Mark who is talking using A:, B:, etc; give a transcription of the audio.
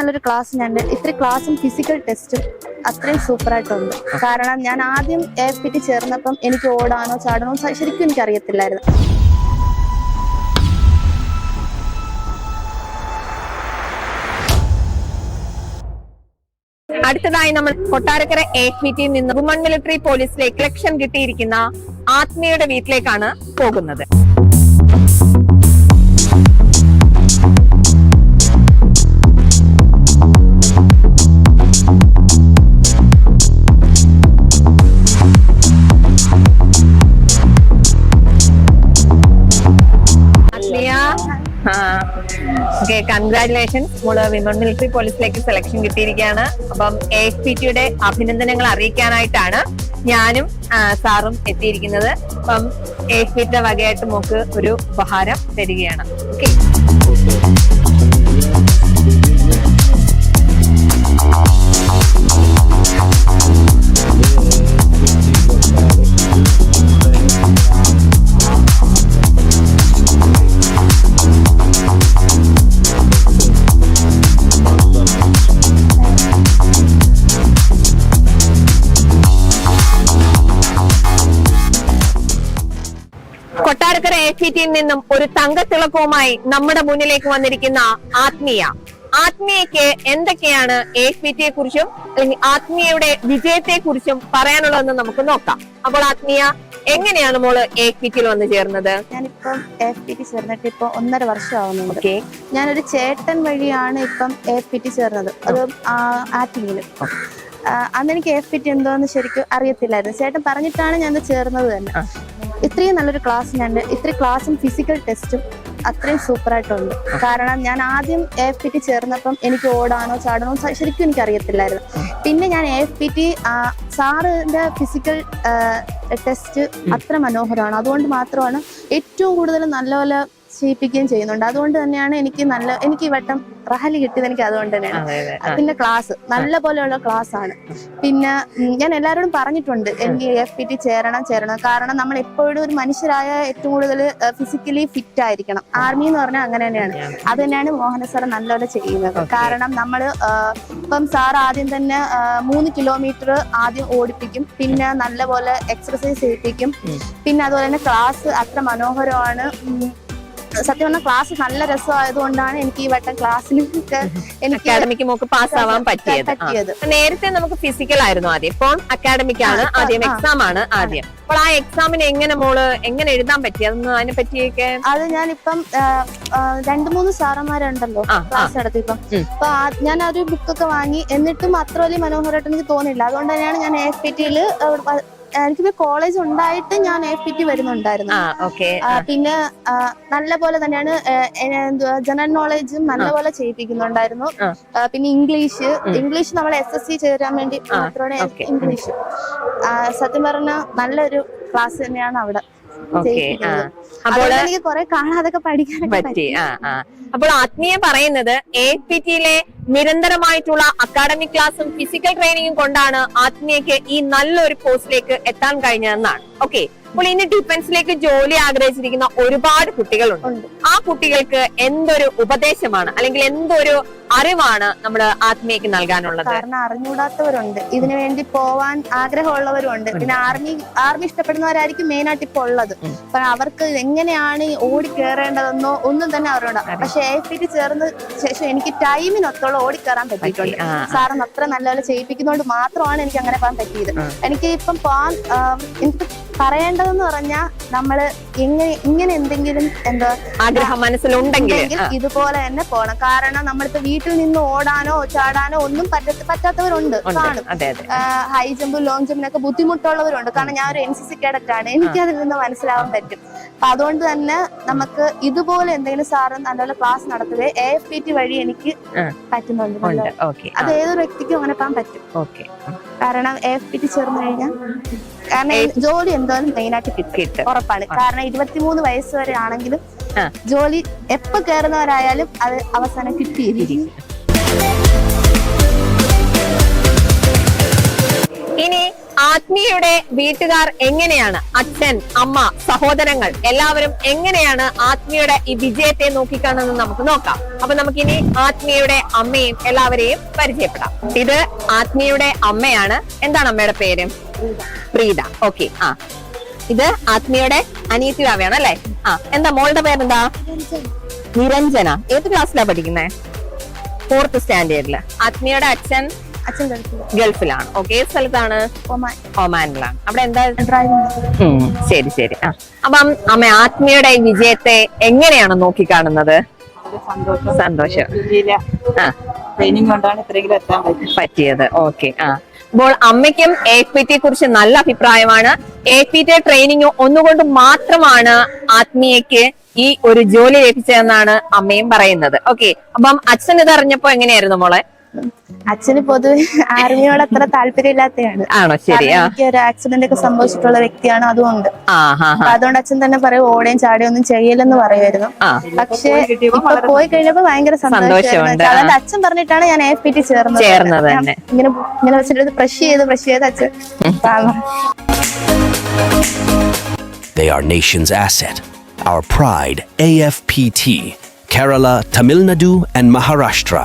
A: നല്ലൊരു ക്ലാസ് ഞാൻ ഇത്ര ക്ലാസ്സും ഫിസിക്കൽ ടെസ്റ്റും അത്രയും സൂപ്പറായിട്ടുണ്ട് കാരണം ഞാൻ ആദ്യം എ എഫ് പി ടി ചേർന്നപ്പം എനിക്ക് ഓടാനോ ചാടാനോ ശരിക്കും അറിയത്തില്ലായിരുന്നു.
B: അടുത്തതായി നമ്മൾ കൊട്ടാരക്കര എ നിന്ന് വുമൺ മിലിറ്ററി പോലീസിലേക്ക് ലക്ഷ്യം കിട്ടിയിരിക്കുന്ന ആത്മീയയുടെ വീട്ടിലേക്കാണ് പോകുന്നത്. ഓക്കെ കൺഗ്രാറ്റുലേഷൻസ് നമ്മൾ വിമൺ മിലിറ്ററി പോലീസിലേക്ക് സെലക്ഷൻ കിട്ടിയിരിക്കുകയാണ്. അപ്പം എ എഫ് പി ടിയുടെ അഭിനന്ദനങ്ങൾ അറിയിക്കാനായിട്ടാണ് ഞാനും സാറും എത്തിയിരിക്കുന്നത്. അപ്പം എ എഫ് പി ടിയുടെ വകയായിട്ട് നമുക്ക് ഒരു ഉപഹാരം തരികയാണ്. ഓക്കെ കൊട്ടാരക്കര എ പി ടിയിൽ നിന്നും ഒരു തങ്കത്തിളക്കവുമായി നമ്മുടെ മുന്നിലേക്ക് വന്നിരിക്കുന്ന ആത്മീയ. ആത്മീയക്ക് എന്തൊക്കെയാണ് എ പി ടിയെ കുറിച്ചും അല്ലെങ്കിൽ ആത്മീയയുടെ വിജയത്തെ കുറിച്ചും പറയാനുള്ളതെന്ന് നമുക്ക് നോക്കാം. അപ്പോൾ ആത്മീയ എങ്ങനെയാണ് മോൾ എ പി ടിയിൽ വന്ന് ചേർന്നത്?
A: ഞാനിപ്പം ടി ചേർന്നിട്ട് ഇപ്പൊ ഒന്നര വർഷം ആവുന്നുണ്ട്
B: ഓക്കെ.
A: ഞാനൊരു ചേട്ടൻ വഴിയാണ് ഇപ്പം എ എഫ് ടി ചേർന്നത്. അത് ആറ്റിങ്ങിൽ അന്ന് എനിക്ക് എഫ് പി ടി എന്തോന്ന് ശരിക്കും അറിയത്തില്ലായിരുന്നു. ചേട്ടൻ പറഞ്ഞിട്ടാണ് ഞാൻ ചേർന്നത് തന്നെ. ഇത്രയും നല്ലൊരു ക്ലാസ് ഞാൻ ഇത്രയും ക്ലാസ്സും ഫിസിക്കൽ ടെസ്റ്റും അത്രയും സൂപ്പറായിട്ടുണ്ട് കാരണം ഞാൻ ആദ്യം എ എഫ് പി ടി ചേർന്നപ്പം എനിക്ക് ഓടാനോ ചാടാനോ ശരിക്കും എനിക്ക് അറിയത്തില്ലായിരുന്നു. പിന്നെ ഞാൻ എ എഫ് പി ടി സാറിന്റെ ഫിസിക്കൽ ടെസ്റ്റ് അത്ര മനോഹരമാണ്. അതുകൊണ്ട് മാത്രമാണ് ഏറ്റവും കൂടുതൽ നല്ലപോലെ ചെയ്യിപ്പിക്കുകയും ചെയ്യുന്നുണ്ട്. അതുകൊണ്ട് തന്നെയാണ് എനിക്ക് നല്ല എനിക്ക് ഈ വട്ടം റഹലി കിട്ടിയത് എനിക്ക് അതുകൊണ്ട് തന്നെയാണ്. പിന്നെ ക്ലാസ് നല്ല പോലെയുള്ള ക്ലാസ് ആണ്. പിന്നെ ഞാൻ എല്ലാവരോടും പറഞ്ഞിട്ടുണ്ട് എനിക്ക് എഫ് പി ടി ചേരണം ചേരണം. കാരണം നമ്മൾ എപ്പോഴും ഒരു മനുഷ്യരായ ഏറ്റവും കൂടുതൽ ഫിസിക്കലി ഫിറ്റ് ആയിരിക്കണം. ആർമി എന്ന് പറഞ്ഞാൽ അങ്ങനെ തന്നെയാണ്. അത് തന്നെയാണ് മോഹന സാർ നല്ലപോലെ ചെയ്യുന്നത്. കാരണം നമ്മൾ ഇപ്പം സാർ ആദ്യം തന്നെ മൂന്ന് കിലോമീറ്റർ ആദ്യം ഓടിപ്പിക്കും. പിന്നെ നല്ലപോലെ എക്സർസൈസ് ചെയ്യിപ്പിക്കും. പിന്നെ അതുപോലെ തന്നെ ക്ലാസ് അത്ര മനോഹരമാണ്. സത്യം പറഞ്ഞാൽ ക്ലാസ് നല്ല രസമായതുകൊണ്ടാണ് എനിക്ക് ഈ വട്ടം ക്ലാസ്സിനും എനിക്ക്
B: അക്കാഡമിക്ക് മോക്ക് പാസ് ആവാൻ പറ്റിയത്. നേരത്തെ നമുക്ക് ഫിസിക്കൽ ആയിരുന്നു ആദ്യം. ഇപ്പോൾ അക്കാഡമിക് ആണ്. ആദ്യം. എക്സാം ആണ് ആദ്യം. അപ്പോൾ ആ എക്സാമിന് എങ്ങനെ മോൾ എങ്ങനെ എഴുതാൻ പറ്റി? അതൊന്ന് അതിനെ പറ്റിയൊക്കെ
A: അത് ഞാനിപ്പം രണ്ടു മൂന്ന് സാറന്മാരുണ്ടല്ലോ ക്ലാസ് നടത്തിയപ്പം.
B: ഉം.
A: അപ്പൊ ഞാൻ ആ ഒരു ബുക്കൊക്കെ വാങ്ങി. എന്നിട്ടും അത്ര വലിയ മനോഹരമായിട്ട് എനിക്ക് തോന്നിയില്ല. അതുകൊണ്ട് തന്നെയാണ് ഞാൻ എഫ് പി ടിയിൽ എനിക്കിപ്പോ കോളേജ് ഉണ്ടായിട്ട് ഞാൻ എഫ് പി ടി വരുന്നുണ്ടായിരുന്നു. പിന്നെ നല്ല പോലെ തന്നെയാണ് ജനറൽ നോളജും നല്ല പോലെ ചെയ്യിപ്പിക്കുന്നുണ്ടായിരുന്നു. പിന്നെ ഇംഗ്ലീഷ്. ഇംഗ്ലീഷ് നമ്മൾ എസ് എസ് സി ചേരാൻ വേണ്ടി മാത്രമാണ് ഇംഗ്ലീഷ്. സത്യം പറഞ്ഞ നല്ലൊരു ക്ലാസ് തന്നെയാണ് അവിടെ.
B: അപ്പോൾ
A: അതുകൊണ്ട് എനിക്ക് കുറെ കാണാതൊക്കെ പഠിക്കാനൊക്കെ
B: പറ്റി ആ ആ. അപ്പോൾ ആത്മീയ പറയുന്നത് എ പി ടിയിലെ നിരന്തരമായിട്ടുള്ള അക്കാഡമിക് ക്ലാസും ഫിസിക്കൽ ട്രെയിനിങ്ങും കൊണ്ടാണ് ആത്മീയക്ക് ഈ നല്ലൊരു പോസ്റ്റിലേക്ക് എത്താൻ കഴിഞ്ഞതെന്നാണ്. ഓക്കെ അപ്പോൾ ഇനി ഡിഫൻസിലേക്ക് ജോലി ആഗ്രഹിച്ചിരിക്കുന്ന ഒരുപാട് കുട്ടികളുണ്ട്. ആ കുട്ടികൾക്ക് എന്തൊരു ഉപദേശമാണ്? അല്ലെങ്കിൽ എന്തൊരു അറിവാണ് നമ്മൾ ആത്മീയക്ക് നൽകാനുള്ളത്?
A: കാരണം അറിഞ്ഞുകൂടാത്തവരുണ്ട്. ഇതിനു വേണ്ടി പോവാൻ ആഗ്രഹമുള്ളവരുണ്ട്. പിന്നെ ആർമി ആർമി ഇഷ്ടപ്പെടുന്നവരായിരിക്കും മെയിൻ ആയിട്ട് ഇപ്പൊ ഉള്ളത്. അപ്പൊ അവർക്ക് എങ്ങനെയാണ് ഓടി കയറേണ്ടതെന്നോ ഒന്നും തന്നെ അവരോട് പക്ഷെ എ പിക്ക് ചേർന്ന് ശേഷം എനിക്ക് ടൈമിനൊത്തോളം ഓടിക്കയറാൻ പറ്റിയിട്ടുണ്ട്. സാറിന്. അത്ര നല്ലപോലെ ചെയ്യിപ്പിക്കുന്നതുകൊണ്ട് മാത്രമാണ് എനിക്ക് അങ്ങനെ പോകാൻ പറ്റിയത്. എനിക്ക് ഇപ്പം എനിക്ക് പറയേണ്ടതെന്ന് പറഞ്ഞാൽ നമ്മൾ ഇങ്ങനെ ഇങ്ങനെ എന്തെങ്കിലും എന്താ
B: ആഗ്രഹം മനസ്സിലുണ്ടെങ്കിൽ
A: ഇതുപോലെ തന്നെ പോകണം കാരണം നമ്മളിപ്പോ വീട്ടിൽ നിന്ന് ഓടാനോ ചാടാനോ ഒന്നും പറ്റ പറ്റാത്തവരുണ്ട് കാണും. ഹൈ ജമ്പ് ലോങ് ജമ്പിനൊക്കെ ബുദ്ധിമുട്ടുള്ളവരുണ്ട്. കാരണം ഞാൻ ഒരു എൻ സി സി കേഡറ്റാണ് ആണ്. എനിക്ക് അതിൽ നിന്ന് മനസ്സിലാവാൻ പറ്റും. അപ്പൊ അതുകൊണ്ട് തന്നെ നമുക്ക് ഇതുപോലെ എന്തെങ്കിലും സാറ് നല്ലപോലെ ക്ലാസ് നടത്തുകയെ എ എഫ് പി ടി വഴി എനിക്ക്. പറ്റുന്നുണ്ട്. അത് ഏതൊരു വ്യക്തിക്കും അങ്ങനെ പോകാൻ പറ്റും. കാരണം എ എഫ് പി ടി ചേർന്ന് കഴിഞ്ഞാൽ കാരണം ജോലി എന്തായാലും മെയിൻ ആയിട്ട് കിട്ടും.
B: കിട്ടും.
A: ഉറപ്പാണ്. കാരണം ഇരുപത്തിമൂന്ന് വയസ്സ് വരെ ആണെങ്കിലും ജോലി എപ്പോ കയറുന്നവരായാലും അത് അവസാനം കിട്ടിയിരിക്കും.
B: ഇനി ആത്മീയയുടെ വീട്ടുകാർ എങ്ങനെയാണ്? അച്ഛൻ അമ്മ സഹോദരങ്ങൾ എല്ലാവരും എങ്ങനെയാണ് ആത്മീയയുടെ ഈ വിജയത്തെ നോക്കിക്കാണെന്ന് നമുക്ക് നോക്കാം. അപ്പൊ നമുക്കിനി ആത്മീയയുടെ അമ്മയും എല്ലാവരെയും പരിചയപ്പെടാം. ഇത് ആത്മീയയുടെ അമ്മയാണ്. എന്താണ് അമ്മയുടെ പേര്? പ്രീത. ഓക്കെ ആ. ഇത് ആത്മീയയുടെ അനിയത്തി ഭാവയാണ് അല്ലേ? ആ എന്താ മോളുടെ പേരെന്താ? നിരഞ്ജന. ഏത് ക്ലാസ്സിലാ പഠിക്കുന്നത് ഫോർത്ത് സ്റ്റാൻഡേർഡിൽ ആത്മീയയുടെ അച്ഛൻ
A: അച്ഛൻ
B: ഗൾഫിലാണ്. ഓക്കെ ഏത് സ്ഥലത്താണ്? ഒമാനിലാണ്. അവിടെ എന്താ?
A: ഡ്രൈവിംഗ്
B: ശരി ശരി. ആ. അപ്പം അമ്മ ആത്മീയുടെ വിജയത്തെ എങ്ങനെയാണ് നോക്കിക്കാണുന്നത്?
C: സന്തോഷം. ട്രെയിനിങ് കൊണ്ടാണ് ഇത്രയെങ്കിലും എത്താൻ പറ്റിയത്.
B: പറ്റിയത്. ഓക്കെ ആ. അപ്പോൾ അമ്മയ്ക്കും എ പി ടിയെ കുറിച്ച് നല്ല അഭിപ്രായമാണ്. എ പി ടി ട്രെയിനിങ് ഒന്നുകൊണ്ട് മാത്രമാണ് ആത്മീയക്ക് ഈ ഒരു ജോലി ലഭിച്ചതെന്നാണ് അമ്മയും പറയുന്നത്. ഓക്കെ അപ്പം അച്ഛൻ ഇത് അറിഞ്ഞപ്പോ എങ്ങനെയായിരുന്നു മോളെ?
A: അച്ഛന് പൊതുവെ ആർമിയോട് അത്ര താല്പര്യമില്ലാത്തതാണ്
B: ആണോ? ശരി
A: എനിക്ക് ഒരു ആക്സിഡന്റ് ഒക്കെ സംഭവിച്ചിട്ടുള്ള വ്യക്തിയാണ് അതുകൊണ്ട്. അതുകൊണ്ട് അച്ഛൻ തന്നെ പറയും ഓടേം ചാടിയും ഒന്നും ചെയ്യില്ലെന്ന് പറയുമായിരുന്നു പക്ഷെ ഇപ്പൊ പോയി കഴിഞ്ഞപ്പോ ഭയങ്കര
B: സന്തോഷമുണ്ട്.
A: അതായത് അതുകൊണ്ട് അച്ഛൻ പറഞ്ഞിട്ടാണ് ഞാൻ എഫ് പി ടി ചേർന്നത്.
B: ചേർന്നത് തന്നെ.
A: ഇങ്ങനെ ഇങ്ങനെ വെച്ചിട്ട് ബ്രഷ് ചെയ്ത് ബ്രഷ് ചെയ്ത് അച്ഛൻ.
D: They are nation's asset, our pride, AFPT, Kerala, Tamil Nadu, and Maharashtra.